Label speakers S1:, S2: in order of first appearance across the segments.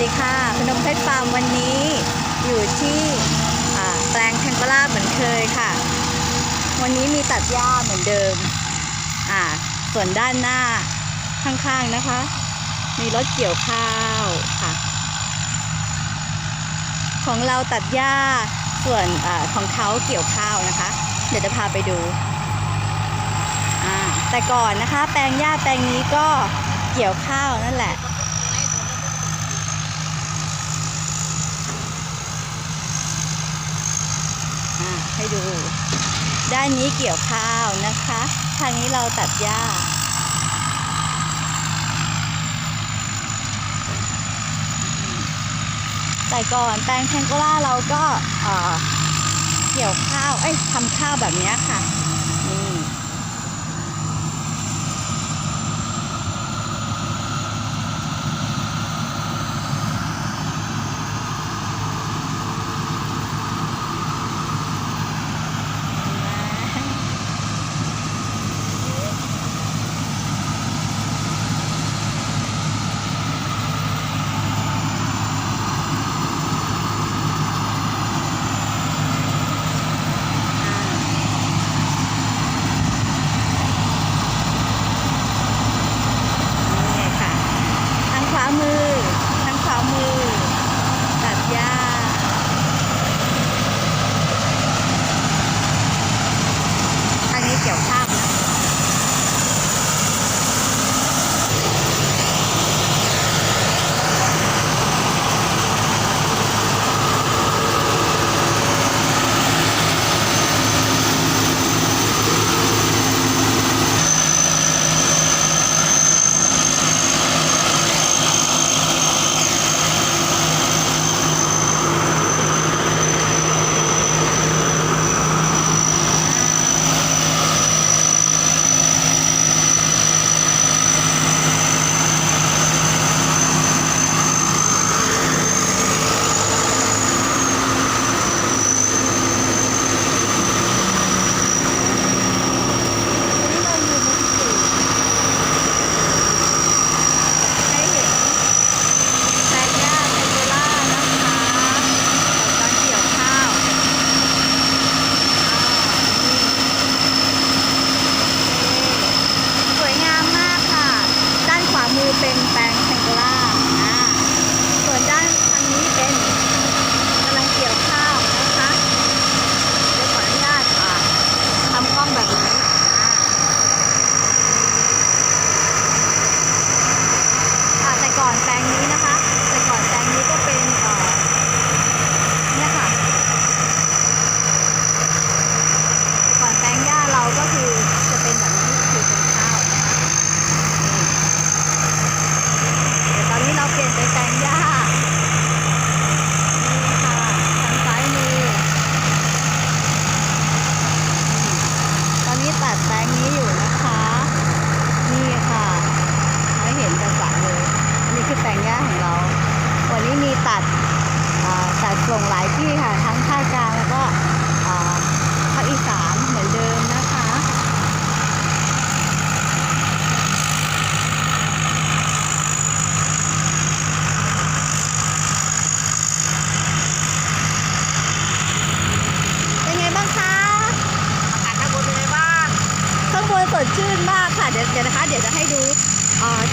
S1: ดีค่ะพนมเพชรฟาร์มวันนี้อยู่ที่แปลงแทงกลาเหมือนเคยค่ะ วันนี้มีตัดหญ้าเหมือนเดิม อ่า ส่วนด้านหน้าข้างๆนะคะ มีรถเกี่ยวข้าวค่ะ ของเราตัดหญ้าส่วนอของเขาเกี่ยวข้าวนะคะ เดี๋ยวจะพาไปดู แต่ก่อนนะคะ แปลงหญ้าแปลงนี้ก็เกี่ยวข้าวนั่นแหละ ให้ดู ด้านนี้เกี่ยวข้าวนะคะ ทางนี้เราตัดหญ้าแต่ก่อนแปลงแทงโกล่าเราก็เอ่อเกี่ยวข้าว เอ้ยทำข้าวแบบนี้ค่ะ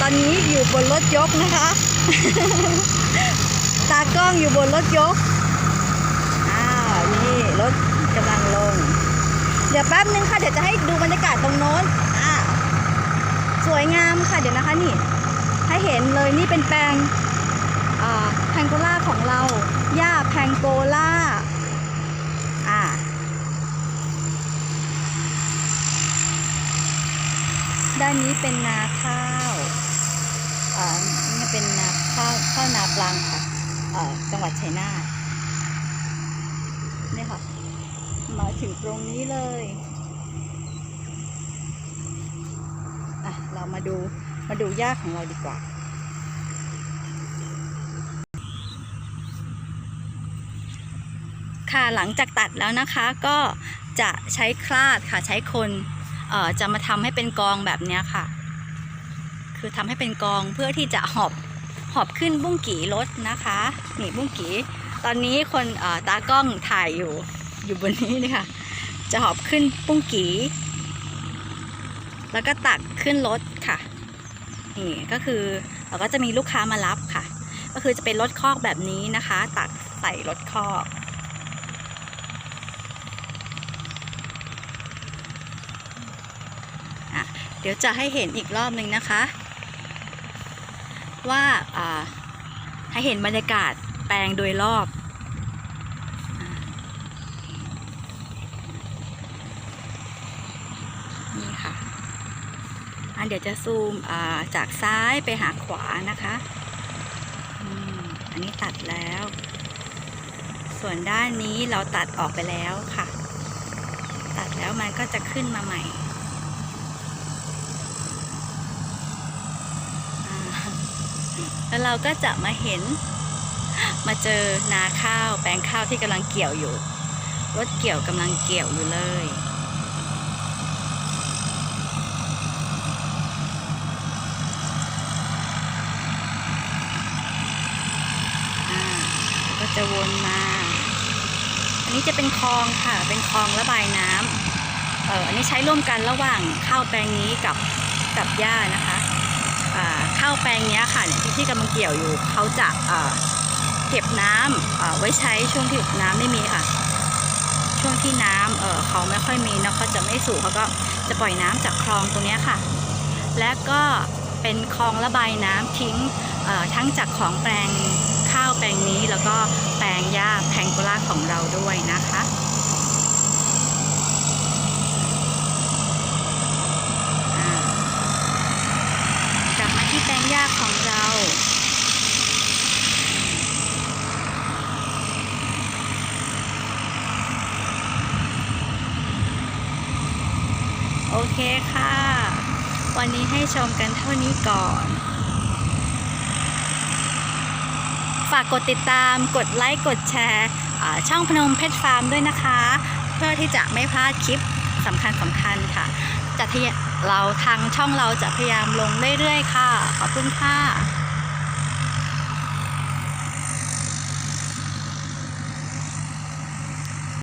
S1: อ่าตอนนี้อยู่บนรถยกนะคะ ตากล้องอยู่บนรถยก อ้าว นี่รถกำลังลง เดี๋ยวแป๊บนึงค่ะ เดี๋ยวจะให้ดูบรรยากาศตรงโน้นอ้าสวยงามค่ะเดี๋ยวนะคะนี่ ให้เห็นเลยนี่เป็นแปลงอ่าแพงโกล่าของเรา หญ้าแพงโกล่า อ่าด้านนี้เป็นนาข้าวอ่า นี่เป็นนาข้าวข้าวนาปลังค่ะจังหวัดชัยนาทนี่ค่ะ มาถึงตรงนี้เลยอะเรามาดูมาดูหญ้าของเราดีกว่าค่ะหลังจากตัดแล้วนะคะก็จะใช้คลาดค่ะใช้คนจะมาทำให้เป็นกองแบบนี้ค่ะ คือทำให้เป็นกองเพื่อที่จะหอบหอบขึ้นบุ้งกี่รถนะคะนี่บุ้งกี่ตอนนี้คนตากล้องถ่ายอยู่อยู่บนนี้นี่ค่ะ จะหอบขึ้นบุ้งกี่แล้วก็ตักขึ้นรถค่ะนี่ก็คือเราก็จะมีลูกค้ามารับค่ะ ก็คือจะเป็นรถคอกแบบนี้นะคะ ตักใส่รถคอกเดี๋ยวจะให้เห็นอีกรอบหนึ่งนะคะ ว่าอ่าให้เห็นบรรยากาศแปลงโดยรอบอนี่ค่ะ อันเดี๋ยวจะซูมาจากซ้ายไปหาขวานะคะออันนี้ตัดแล้ว ส่วนด้านนี้เราตัดออกไปแล้วค่ะ ตัดแล้วมันก็จะขึ้นมาใหม่ อ่า แล้วเราก็จะมาเห็นมาเจอนาข้าวแปลงข้าวที่กำลังเกี่ยวอยู่ รถเกี่ยวกำลังเกี่ยวอยู่เลยอ่าก็จะวนมา อันนี้จะเป็นคลองค่ะ เป็นคลองระบายน้ำเอออันนี้ใช้ร่วมกันระหว่างข้าวแปลงนี้กับกับหญ้านะคะ ข้าวแปลงนี้ค่ะเนี่ยที่ที่กำลังเกี่ยวอยู่เขาจะเก็บน้ำไว้ใช้ช่วงที่น้ำไม่มีค่ะ ช่วงที่น้ำเขาไม่ค่อยมีเนาะเขาจะไม่สูบเขาก็จะปล่อยน้ำจากคลองตรงนี้ค่ะ และก็เป็นคลองระบายน้ำทิ้งทั้งจากของแปลงข้าวแปลงนี้แล้วก็แปลงหญ้าแพงโกลาของเราด้วยนะคะอ่ากลับมาที่แปลงหญ้าของเรา โอเคค่ะ วันนี้ให้ชมกันเท่านี้ก่อน ฝากกดติดตามกดไลค์กดแชร์ช่องพนมเพชรฟาร์มด้วยนะคะ เพื่อที่จะไม่พลาดคลิปสำคัญสำคัญค่ะจะทเราทางช่องเราจะพยายามลงเรื่อยๆค่ะ ขอบคุณค่ะ